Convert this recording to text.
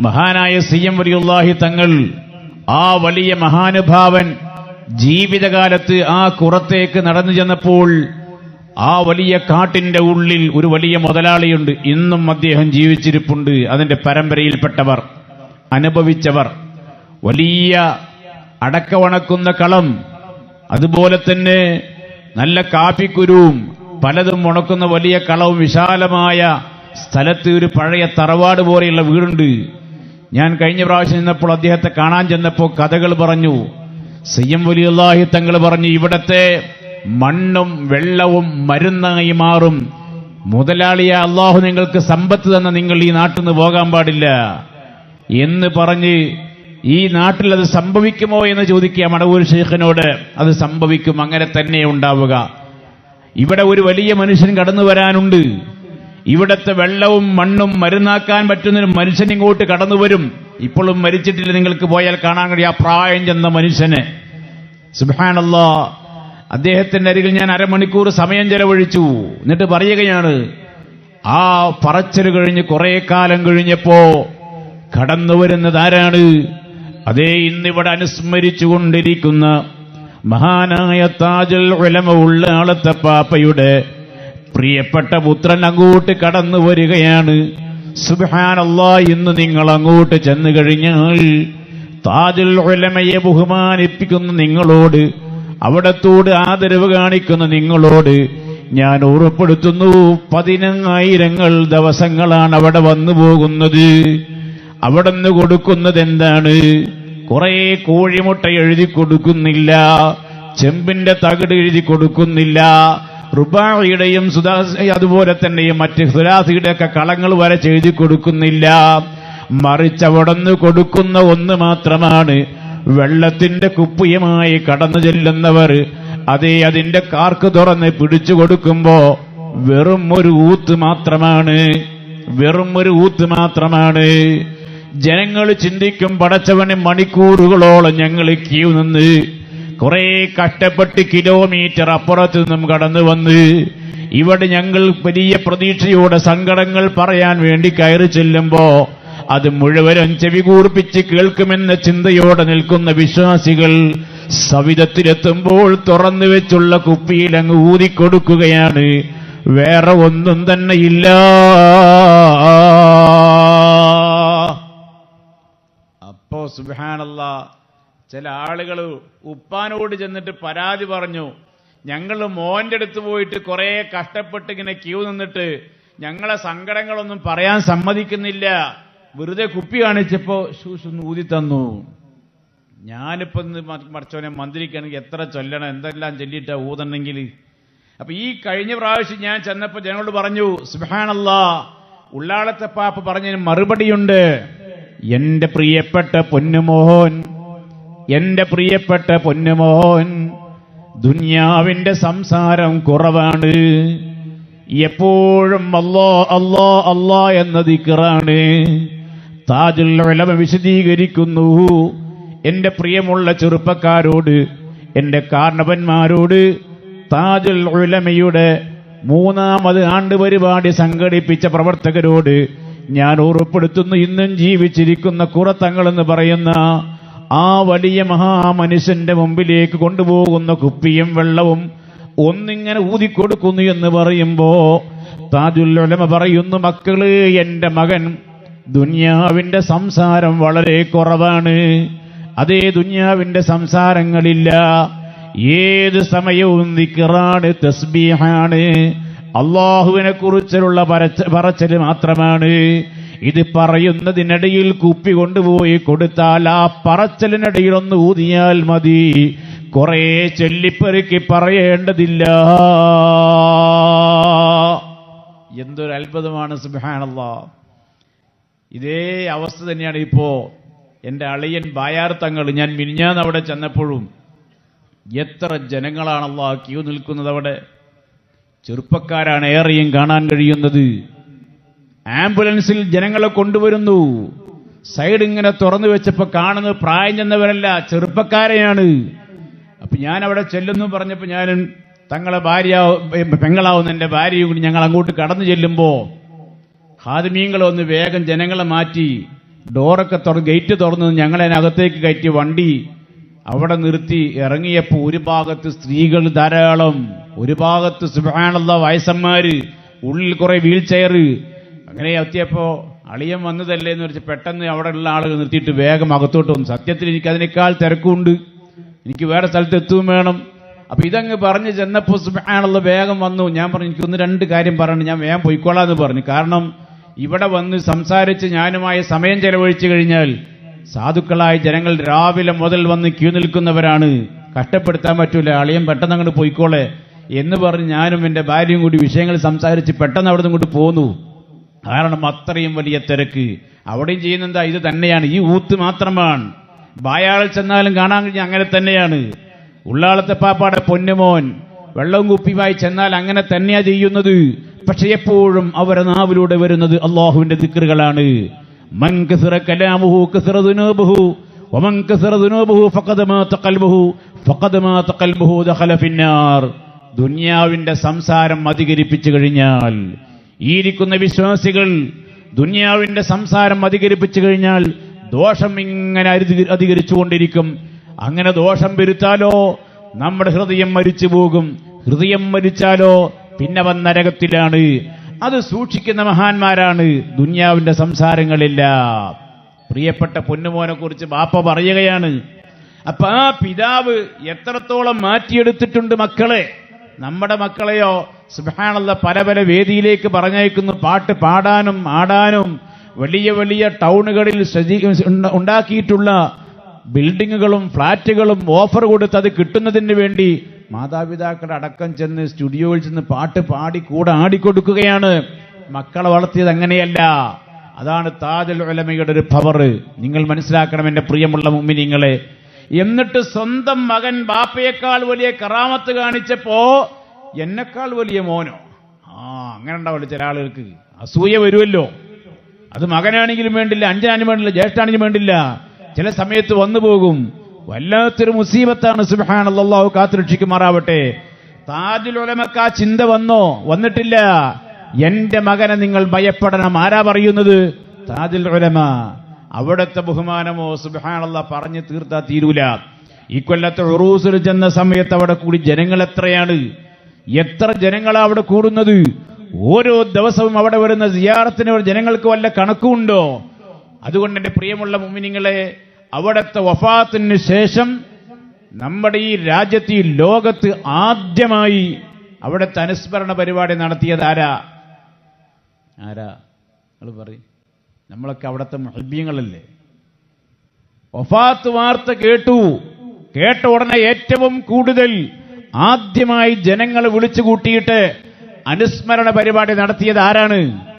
മഹാനായ C M വലിയുല്ലാഹി തങ്ങൾ ആ വലിയ മഹാനുഭാവൻ ജീവിതകാലത്ത് ആ കുറത്തേക്ക് നടന്നു ചെന്നപ്പോൾ ആ വലിയ കാട്ടിന്റെ ഉള്ളിൽ ഒരു വലിയ മുതലാളിയുണ്ട്. ഇന്നും അദ്ദേഹം ജീവിച്ചിരിപ്പുണ്ട്. അതിന്റെ പരമ്പരയിൽപ്പെട്ടവർ അനുഭവിച്ചവർ. വലിയ അടക്കവണക്കുന്ന കളം അതുപോലെ തന്നെ നല്ല കാപ്പിക്കുരുവും പലതും ഉണക്കുന്ന വലിയ കളവും വിശാലമായ സ്ഥലത്ത് ഒരു പഴയ തറവാട് പോലെയുള്ള വീടുണ്ട്. ഞാൻ കഴിഞ്ഞ പ്രാവശ്യം ചെന്നപ്പോൾ അദ്ദേഹത്തെ കാണാൻ ചെന്നപ്പോൾ കഥകൾ പറഞ്ഞു. സയ്യം വലിയുള്ളാഹി തങ്ങൾ പറഞ്ഞു ഇവിടത്തെ മണ്ണും വെള്ളവും മരുന്നായി മാറും. മുതലാളിയ അള്ളാഹു നിങ്ങൾക്ക് സമ്പത്ത് തന്ന നിങ്ങൾ ഈ നാട്ടിൽ നിന്ന് പോകാൻ പാടില്ല. എന്ന് പറഞ്ഞ് ഈ നാട്ടിൽ അത് സംഭവിക്കുമോ എന്ന് ചോദിക്കുക മടവൂർ ഷെയ്ഖിനോട് അത് സംഭവിക്കും അങ്ങനെ തന്നെ ഉണ്ടാവുക. ഇവിടെ ഒരു വലിയ മനുഷ്യൻ കടന്നു വരാനുണ്ട്. ഇവിടത്തെ വെള്ളവും മണ്ണും മരുന്നാക്കാൻ പറ്റുന്നൊരു മനുഷ്യൻ ഇങ്ങോട്ട് കടന്നു വരും. ഇപ്പോഴും മരിച്ചിട്ടില്ല. നിങ്ങൾക്ക് പോയാൽ കാണാൻ കഴിയും. ആ പ്രായം ചെന്ന മനുഷ്യനെ. സുബാനല്ലോ അദ്ദേഹത്തിന്റെ അരികിൽ ഞാൻ അരമണിക്കൂർ സമയം ചെലവഴിച്ചു. എന്നിട്ട് പറയുകയാണ് ആ പറച്ചിൽ കഴിഞ്ഞ് കുറേ കാലം കഴിഞ്ഞപ്പോ കടന്നു വരുന്നത് ആരാണ്? അതേ ഇന്നിവിടെ അനുസ്മരിച്ചുകൊണ്ടിരിക്കുന്ന മഹാനായ താജൽ ഉലമ ഉള്ള ആളത്തെ പാപ്പയുടെ പ്രിയപ്പെട്ട പുത്രൻ അങ്ങോട്ട് കടന്നു വരികയാണ്. സുബാനല്ല ഇന്ന് നിങ്ങൾ അങ്ങോട്ട് ചെന്നു കഴിഞ്ഞാൽ താജുൽ ഉലമയെ ബഹുമാനിപ്പിക്കുന്ന നിങ്ങളോട്. അവിടത്തോട് ആദരവ് കാണിക്കുന്ന നിങ്ങളോട്. ഞാൻ ഉറപ്പെടുത്തുന്നു പതിനായിരങ്ങൾ ദിവസങ്ങളാണ് അവിടെ വന്നു പോകുന്നത്. അവിടെ നിന്ന് കൊടുക്കുന്നത് എന്താണ്? കുറെ കോഴിമുട്ട എഴുതി കൊടുക്കുന്നില്ല. ചെമ്പിന്റെ തകിട് എഴുതി കൊടുക്കുന്നില്ല. റുബായിയുടെയും സുധാ അതുപോലെ തന്നെയും മറ്റ് സുരാസിയുടെ ഒക്കെ കളങ്ങൾ വരെ ചെയ്തു കൊടുക്കുന്നില്ല. മറിച്ച് കൊടുക്കുന്ന ഒന്ന് മാത്രമാണ്. വെള്ളത്തിന്റെ കുപ്പിയുമായി കടന്നു ചെല്ലുന്നവർ അതേ അതിന്റെ കാർക്ക് തുറന്ന് പിടിച്ചു കൊടുക്കുമ്പോ വെറും ഒരു ഊത്ത് മാത്രമാണ്. വെറും ഒരു ഊത്ത് മാത്രമാണ്. ജനങ്ങൾ ചിന്തിക്കും പടച്ചവന് മണിക്കൂറുകളോളം ഞങ്ങൾ ക്യൂ നിന്ന് കുറെ കഷ്ടപ്പെട്ട് കിലോമീറ്റർ അപ്പുറത്ത് നിന്നും കടന്നു വന്ന് ഇവിടെ ഞങ്ങൾ വലിയ പ്രതീക്ഷയോടെ സങ്കടങ്ങൾ പറയാൻ വേണ്ടി കയറി ചെല്ലുമ്പോ അത് മുഴുവനും ചെവി കൂർപ്പിച്ച് കേൾക്കുമെന്ന ചിന്തയോടെ നിൽക്കുന്ന വിശ്വാസികൾ സവിധത്തിലെത്തുമ്പോൾ തുറന്നു വെച്ചുള്ള കുപ്പിയിൽ അങ്ങ് ഊതിക്കൊടുക്കുകയാണ് വേറെ ഒന്നും തന്നെ ഇല്ല. അപ്പോ സുബാനല്ല ചില ആളുകൾ ഉപ്പാനോട് ചെന്നിട്ട് പരാതി പറഞ്ഞു. ഞങ്ങൾ മോന്റെ അടുത്ത് പോയിട്ട് കുറേ കഷ്ടപ്പെട്ട് ഇങ്ങനെ ക്യൂ നിന്നിട്ട് ഞങ്ങളെ സങ്കടങ്ങളൊന്നും പറയാൻ സമ്മതിക്കുന്നില്ല. വെറുതെ കുപ്പി കാണിച്ചപ്പോ ഷൂസ് ഒന്ന് ഊതി തന്നു. ഞാനിപ്പോ മറിച്ചവനെ മന്ത്രിക്കാണെങ്കിൽ എത്ര ചൊല്ലണം എന്തെല്ലാം ചൊല്ലിയിട്ടാ ഊതണമെങ്കിൽ. അപ്പൊ ഈ കഴിഞ്ഞ പ്രാവശ്യം ഞാൻ ചെന്നപ്പോ ജനങ്ങളോട് പറഞ്ഞു സുബാനല്ലാ ഉള്ളാളത്തെ പാപ്പ പറഞ്ഞതിന് മറുപടിയുണ്ട്. എന്റെ പ്രിയപ്പെട്ട പൊന്നുമോഹൻ എന്റെ പ്രിയപ്പെട്ട പൊന്നുമോൻ ദുന്യാവിന്റെ സംസാരം കുറവാണ്. എപ്പോഴും അല്ലോ അല്ലോ അല്ലോ എന്ന ദിക്കറാണ്. താജുൽ ഉലമ വിശദീകരിക്കുന്നു. എന്റെ പ്രിയമുള്ള ചെറുപ്പക്കാരോട് എന്റെ കാരണവന്മാരോട് താജുൽ ഉലമയുടെ മൂന്നാമത് ആണ്ട് പരിപാടി സംഘടിപ്പിച്ച പ്രവർത്തകരോട് ഞാൻ ഓർപ്പെടുത്തുന്നു ഇന്നും ജീവിച്ചിരിക്കുന്ന കുറത്തങ്ങളെന്ന് പറയുന്ന ആ വലിയ മഹാമനുഷ്യന്റെ മുമ്പിലേക്ക് കൊണ്ടുപോകുന്ന കുപ്പിയും വെള്ളവും ഒന്നിങ്ങനെ ഊതിക്കൊടുക്കുന്നു എന്ന് പറയുമ്പോ താജുൽ ഉലമ പറയുന്നു മക്കൾ എന്റെ മകൻ ദുന്യാവിന്റെ സംസാരം വളരെ കുറവാണ്. അതേ ദുന്യാവിന്റെ സംസാരങ്ങളില്ല. ഏത് സമയവും ദിക്റാണ് തസ്ബീഹാണ്. അള്ളാഹുവിനെ കുറിച്ചുള്ള പറച്ച പറച്ചൽ മാത്രമാണ്. ഇത് പറയുന്നതിനിടയിൽ കുപ്പി കൊണ്ടുപോയി കൊടുത്താൽ ആ പറച്ചലിനിടയിൽ ഒന്ന് ഊതിയാൽ മതി. കുറേ ചൊല്ലിപ്പെറുക്കി പറയേണ്ടതില്ല. എന്തൊരു അത്ഭുതമാണ് സുബാനല്ല ഇതേ അവസ്ഥ തന്നെയാണ് ഇപ്പോ എന്റെ അളിയൻ ബായാർ തങ്ങൾ. ഞാൻ മിനിഞ്ഞാന്ന് അവിടെ ചെന്നപ്പോഴും എത്ര ജനങ്ങളാണല്ലോ ക്യൂ നിൽക്കുന്നത് അവിടെ. ചെറുപ്പക്കാരാണ് ഏറെയും കാണാൻ കഴിയുന്നത്. ആംബുലൻസിൽ ജനങ്ങളെ കൊണ്ടുവരുന്നു. സൈഡ് ഇങ്ങനെ തുറന്നു വെച്ചപ്പോ കാണുന്നത് പ്രായം ചെന്നവരല്ല ചെറുപ്പക്കാരെയാണ്. അപ്പൊ ഞാൻ അവിടെ ചെല്ലുന്നു പറഞ്ഞപ്പോ ഞാൻ തങ്ങളെ ഭാര്യ പെങ്ങളാവുന്ന എന്റെ ഭാര്യയും കൂടി ഞങ്ങൾ അങ്ങോട്ട് കടന്നു ചെല്ലുമ്പോ ഹാദിമീങ്ങൾ ഒന്ന് വേഗം ജനങ്ങളെ മാറ്റി ഡോറൊക്കെ തുറന്ന് ഗേറ്റ് തുറന്ന് ഞങ്ങളെ അകത്തേക്ക് കയറ്റി വണ്ടി അവിടെ നിർത്തി ഇറങ്ങിയപ്പോൾ ഒരു ഭാഗത്ത് സ്ത്രീകൾ ധാരാളം ഒരു ഭാഗത്ത് സുബാനുള്ള വയസ്സന്മാര് ഉള്ളിൽ കുറെ വീൽ ചെയർ അങ്ങനെ എത്തിയപ്പോ അളിയൻ വന്നതല്ലേ എന്ന് വെച്ച് പെട്ടെന്ന് അവിടെയുള്ള ആളുകൾ നിർത്തിയിട്ട് വേഗം അകത്തോട്ട് വന്നു. സത്യത്തിൽ എനിക്ക് അതിനേക്കാൾ തിരക്കുണ്ട്. എനിക്ക് വേറെ സ്ഥലത്ത് എത്തുകയും വേണം. അപ്പൊ ഇതങ്ങ് പറഞ്ഞ് ചെന്നപ്പോൾ സുബാനുള്ള വേഗം വന്നു. ഞാൻ പറഞ്ഞു എനിക്ക് ഒന്ന് രണ്ട് കാര്യം പറഞ്ഞു ഞാൻ വേഗം പോയിക്കോളാന്ന് പറഞ്ഞു. കാരണം ഇവിടെ വന്ന് സംസാരിച്ച് ഞാനുമായി സമയം ചെലവഴിച്ചു കഴിഞ്ഞാൽ സാധുക്കളായ ജനങ്ങൾ രാവിലെ മുതൽ വന്ന് ക്യൂ നിൽക്കുന്നവരാണ്. കഷ്ടപ്പെടുത്താൻ പറ്റൂല. അളിയൻ പെട്ടെന്ന് അങ്ങോട്ട് പോയിക്കോളെ. എന്ന് പറഞ്ഞ് ഞാനും എന്റെ ഭാര്യയും കൂടി വിഷയങ്ങൾ സംസാരിച്ച് പെട്ടെന്ന് അവിടെ നിന്ന് ഇങ്ങോട്ട് പോന്നു. കാരണം അത്രയും വലിയ തിരക്ക്. അവിടെയും ചെയ്യുന്നെന്താ ഇത് തന്നെയാണ്. ഈ ഊത്ത് മാത്രമാണ്. ബായാളിൽ ചെന്നാലും കാണാൻ കഴിഞ്ഞാൽ അങ്ങനെ തന്നെയാണ്. ഉള്ളാളത്തെ പാപ്പാടെ പൊന്നുമോൻ വെള്ളവും കുപ്പിയുമായി ചെന്നാൽ അങ്ങനെ തന്നെയാ ചെയ്യുന്നത്. പക്ഷെ എപ്പോഴും അവരെ നാവിലൂടെ വരുന്നത് അള്ളാഹുവിന്റെ ദിക്കറുകളാണ് ദുനിയാവിന്റെ സംസാരം അധികരിപ്പിച്ചു കഴിഞ്ഞാൽ ഈ ഇരിക്കുന്ന വിശ്വാസികൾ ദുനിയാവിന്റെ സംസാരം അധികരിപ്പിച്ചു കഴിഞ്ഞാൽ ദോഷം ഇങ്ങനെ അധിക- അധികരിച്ചുകൊണ്ടിരിക്കും. അങ്ങനെ ദോഷം വരുത്താലോ? നമ്മുടെ ഹൃദയം മരിച്ചു പോകും. ഹൃദയം മരിച്ചാലോ? പിന്നെ വൻ നരകത്തിലാണ്. അത് സൂക്ഷിക്കുന്ന മഹാന്മാരാണ്. ദുന്യാവിന്റെ സംസാരങ്ങളില്ല. പ്രിയപ്പെട്ട പൊന്നുമോനെ കുറിച്ച് ബാപ്പ പറയുകയാണ്. അപ്പൊ ആ പിതാവ് എത്രത്തോളം മാറ്റിയെടുത്തിട്ടുണ്ട് മക്കളെ? നമ്മുടെ മക്കളെയോ? സുബാനുള്ള പല പല വേദിയിലേക്ക് പറഞ്ഞയക്കുന്നു. പാട്ട് പാടാനും ആടാനും വലിയ വലിയ ടൗണുകളിൽ ഉണ്ടാക്കിയിട്ടുള്ള ബിൽഡിങ്ങുകളും ഫ്ളാറ്റുകളും ഓഫർ കൊടുത്ത് അത് കിട്ടുന്നതിന് വേണ്ടി മാതാപിതാക്കളുടെ അടക്കം ചെന്ന് സ്റ്റുഡിയോയിൽ ചെന്ന് പാട്ട് പാടി കൂടെ ആടിക്കൊടുക്കുകയാണ്. മക്കളെ വളർത്തിയത് അങ്ങനെയല്ല. അതാണ് താജൽ ഉലമയുടെ ഒരു പവർ നിങ്ങൾ മനസ്സിലാക്കണം എന്റെ പ്രിയമുള്ള മുമ്മിനിങ്ങളെ എന്നിട്ട് സ്വന്തം മകൻ ബാപ്പയേക്കാൾ വലിയ കറാമത്ത് കാണിച്ചപ്പോ എന്നെക്കാൾ വലിയ മോനോ? ആ അങ്ങനെ ഉണ്ടാവില്ല ചില ആളുകൾക്ക്. അസൂയ വരുമല്ലോ. അത് മകനാണെങ്കിലും വേണ്ടില്ല അഞ്ചനാനും വേണ്ടില്ല ജ്യേഷ്ഠാണെങ്കിലും വേണ്ടില്ല. ചില സമയത്ത് വന്നു പോകും. വല്ലാത്തൊരു മുസീബത്താണ്. സുബാൻ അള്ളാഹു കാത്തുരക്ഷിക്കുമാറാവട്ടെ താജുലൊലമക്ക് ആ ചിന്ത വന്നോ? വന്നിട്ടില്ല. എന്റെ മകനെ നിങ്ങൾ ഭയപ്പെടണം. ആരാ പറയുന്നത്? താജുൽ ഒലമ അവിടുത്തെ ബഹുമാനമോ? സുബാനുള്ള പറഞ്ഞു തീർത്താ തീരൂല. ഈ കൊല്ലത്തെ ഉറൂസിൽ ചെന്ന സമയത്ത് അവിടെ കൂടി ജനങ്ങൾ എത്രയാണ്? എത്ര ജനങ്ങളാ അവിടെ കൂടുന്നത്? ഓരോ ദിവസവും അവിടെ വരുന്ന സിയാറത്തിന് ജനങ്ങൾക്ക് വല്ല കണക്കുണ്ടോ അതുകൊണ്ട് എന്റെ പ്രിയമുള്ള മുമിനിങ്ങളെ അവിടുത്തെ വഫാത്തിന് ശേഷം നമ്മുടെ ഈ രാജ്യത്ത് ഈ ലോകത്ത് ആദ്യമായി അവിടുത്തെ അനുസ്മരണ പരിപാടി നടത്തിയത് ആരാ? ആരാ? നിങ്ങൾ പറയും. നമ്മളൊക്കെ അവിടുത്തെ മഹബ്യങ്ങളല്ലേ വഫാത്ത് വാർത്ത കേട്ടു. കേട്ട ഉടനെ ഏറ്റവും കൂടുതൽ ആദ്യമായി ജനങ്ങളെ വിളിച്ചുകൂട്ടിയിട്ട് അനുസ്മരണ പരിപാടി നടത്തിയത് ആരാണ്?